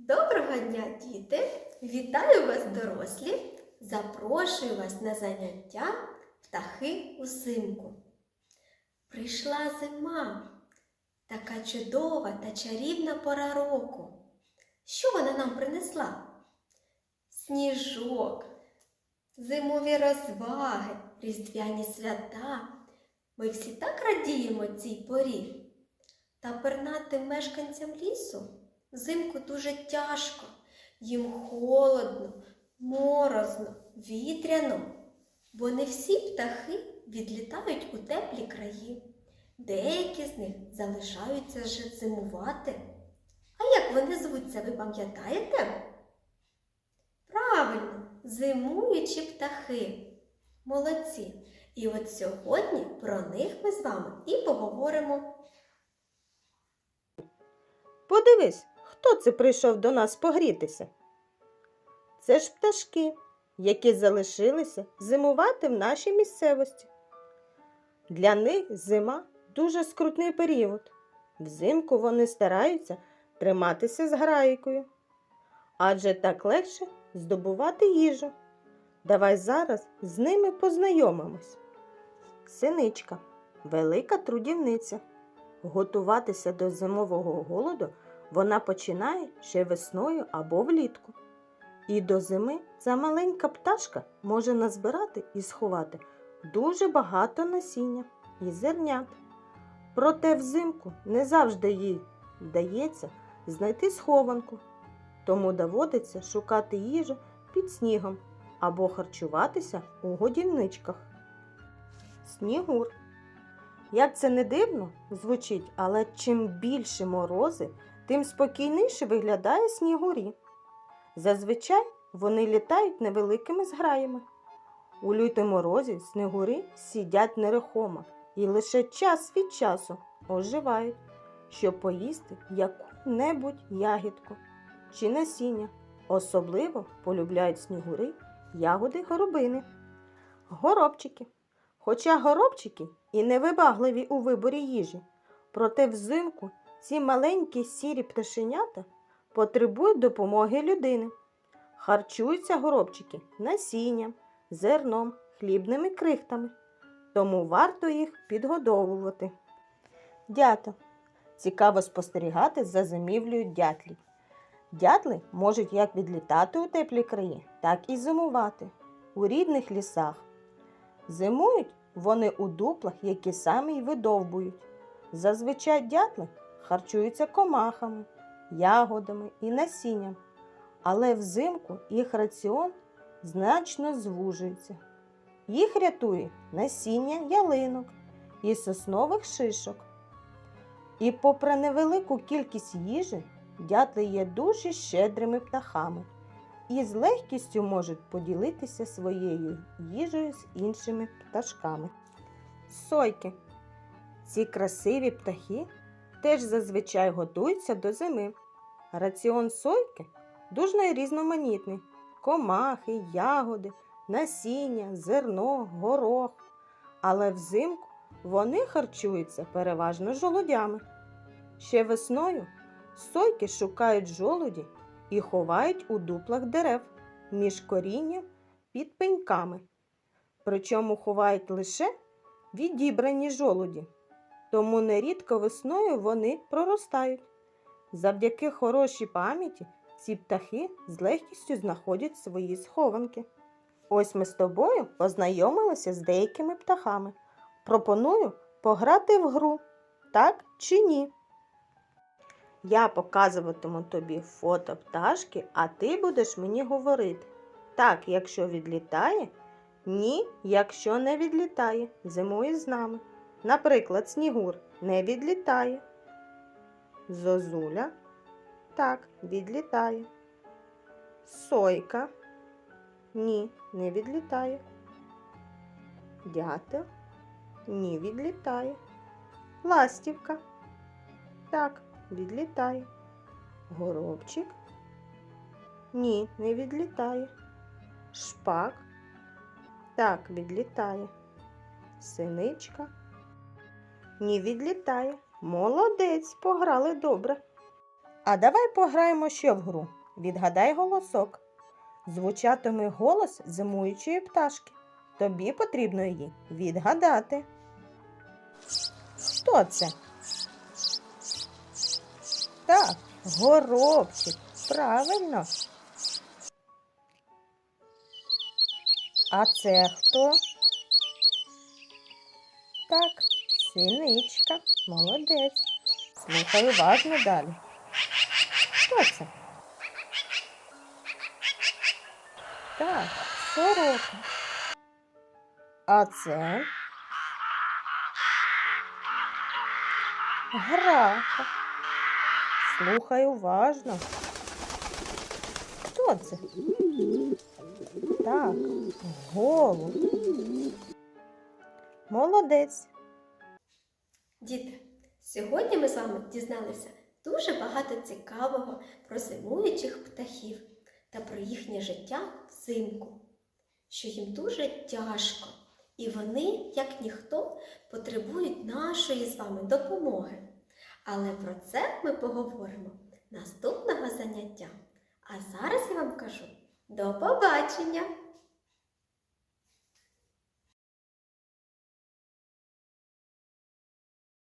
Доброго дня, діти! Вітаю вас, дорослі! Запрошую вас на заняття птахи узимку. Прийшла зима, така чудова та чарівна пора року. Що вона нам принесла? Сніжок, зимові розваги, різдвяні свята. Ми всі так радіємо цій порі. Та пернатим мешканцям лісу взимку дуже тяжко, їм холодно, морозно, вітряно, бо не всі птахи відлітають у теплі краї. Деякі з них залишаються ж зимувати. А як вони звуться, ви пам'ятаєте? Правильно, зимуючі птахи. Молодці. І от сьогодні про них ми з вами і поговоримо. Подивись, хто це прийшов до нас погрітися? Це ж пташки, які залишилися зимувати в нашій місцевості. Для них зима дуже скрутний період. Взимку вони стараються триматися з грайкою, адже так легше здобувати їжу. Давай зараз з ними познайомимось. Синичка велика трудівниця. Готуватися до зимового голоду вона починає ще весною або влітку. І до зими ця маленька пташка може назбирати і сховати дуже багато насіння і зернят. Проте взимку не завжди їй вдається знайти схованку, тому доводиться шукати їжу під снігом або харчуватися у годівничках. Снігур як це не дивно звучить, але чим більше морози, тим спокійніше виглядає снігурі. Зазвичай вони літають невеликими зграями. У лютому морозі снігури сидять нерухомо і лише час від часу оживають, щоб поїсти яку-небудь ягідку чи насіння. Особливо полюбляють снігури ягоди горобини, горобчики. Хоча горобчики і невибагливі у виборі їжі, проте взимку ці маленькі сірі пташенята потребують допомоги людини. Харчуються горобчики насінням, зерном, хлібними крихтами, тому варто їх підгодовувати. Дята. Цікаво спостерігати за зимівлею дятлів. Дятли можуть як відлітати у теплі краї, так і зимувати у рідних лісах. Зимують вони у дуплах, які самі й видовбують. Зазвичай дятли харчуються комахами, ягодами і насінням, але взимку їх раціон значно звужується. Їх рятує насіння ялинок і соснових шишок. І попри невелику кількість їжі, дятли є дуже щедрими птахами і з легкістю можуть поділитися своєю їжею з іншими пташками. Сойки. Ці красиві птахи теж зазвичай готуються до зими. Раціон сойки дуже різноманітний: комахи, ягоди, насіння, зерно, горох. Але взимку вони харчуються переважно жолудями. Ще весною сойки шукають жолуді і ховають у дуплах дерев між корінням під пеньками. Причому ховають лише відібрані жолуді, тому нерідко весною вони проростають. Завдяки хорошій пам'яті ці птахи з легкістю знаходять свої схованки. Ось ми з тобою познайомилися з деякими птахами. Пропоную пограти в гру, так чи ні? Я показуватиму тобі фото пташки, а ти будеш мені говорити. Так, якщо відлітає, ні, якщо не відлітає, зимує з нами. Наприклад, снігур не відлітає. Зозуля так, відлітає. Сойка ні, не відлітає. Дятел ні, відлітає. Ластівка так, відлітає. Горобчик ні, не відлітає. Шпак так, відлітає. А давай пограємо ще в гру. Відгадай голосок. Звучатиме голос зимуючої пташки. Тобі потрібно її відгадати. Хто це? Так, горобчик. Правильно. А це хто? Так, синичка. Молодець. Слухай уважно далі. Хто це? Так, сорока. А це грака. Слухай уважно. Хто це? Так, голуб. Молодець. Діти, сьогодні ми з вами дізналися дуже багато цікавого про зимуючих птахів та про їхнє життя взимку, що їм дуже тяжко, і вони, як ніхто, потребують нашої з вами допомоги. Але про це ми поговоримо наступного заняття. А зараз я вам кажу до побачення!